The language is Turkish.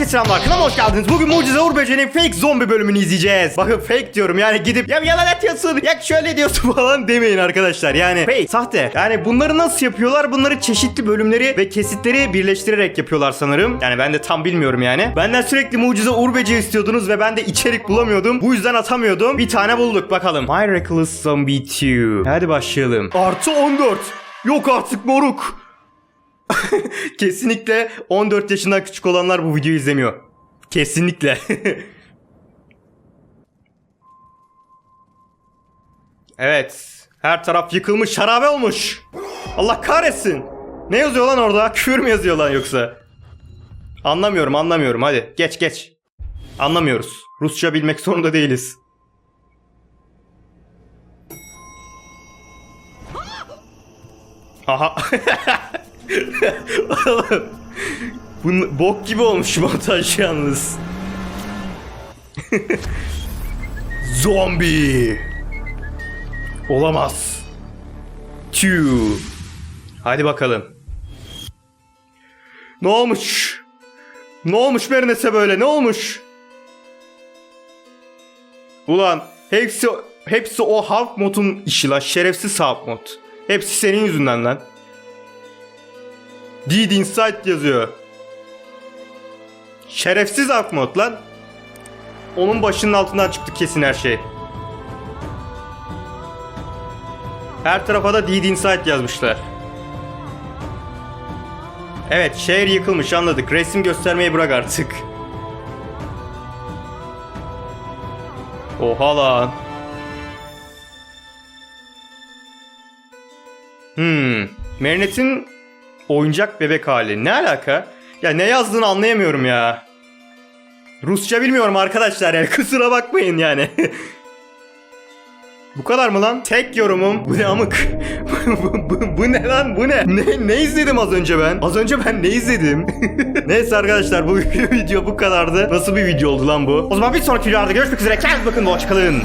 Herkese selamlar kanalıma hoş geldiniz. Bugün Mucize Uğur Böceği'nin fake zombi bölümünü izleyeceğiz. Bakın fake diyorum yani gidip ya yalan atıyorsun ya şöyle diyorsun falan demeyin arkadaşlar. Yani fake sahte. Yani bunları nasıl yapıyorlar? Bunları çeşitli bölümleri ve kesitleri birleştirerek yapıyorlar sanırım. Yani ben de tam bilmiyorum yani. Benden sürekli Mucize Uğur Böceği istiyordunuz ve ben de içerik bulamıyordum. Bu yüzden atamıyordum. Bir tane bulduk bakalım. My Reckless Zombie 2. Hadi başlayalım. Artı 14. Yok artık moruk. Kesinlikle 14 yaşından küçük olanlar bu videoyu izlemiyor. Kesinlikle. evet. Her taraf yıkılmış, şarabe olmuş. Allah kahretsin. Ne yazıyor lan orada? Küfür mü yazıyor lan yoksa? Anlamıyorum, anlamıyorum. Hadi geç geç. Anlamıyoruz. Rusça bilmek zorunda değiliz. Aha. Bu bok gibi olmuş montaj yalnız. Zombi. Olamaz. Tüh. Hadi bakalım. Ne olmuş? Ne olmuş Bernes'e böyle? Ne olmuş? Ulan hepsi hepsi o halk modun işi la şerefsiz halk mod. Hepsi senin yüzünden lan. Deed Insight yazıyor. Şerefsiz halk mod lan. Onun başının altından çıktı kesin her şey. Her tarafa da Deed Insight yazmışlar. Evet şehir yıkılmış anladık. Resim göstermeyi bırak artık. Oha lan. Hmm. Marinette'in oyuncak bebek hali. Ne alaka? Ya ne yazdığını anlayamıyorum ya. Rusça bilmiyorum arkadaşlar yani kusura bakmayın yani. Bu kadar mı lan? Tek yorumum bu ne amık. bu, bu- bu ne lan bu ne? ne? Ne izledim az önce ben? Az önce ben ne izledim? Neyse arkadaşlar bu video bu kadardı. Nasıl bir video oldu lan bu? O zaman bir sonraki videoda görüşmek üzere. Kendinize bakın. Hoşçakalın.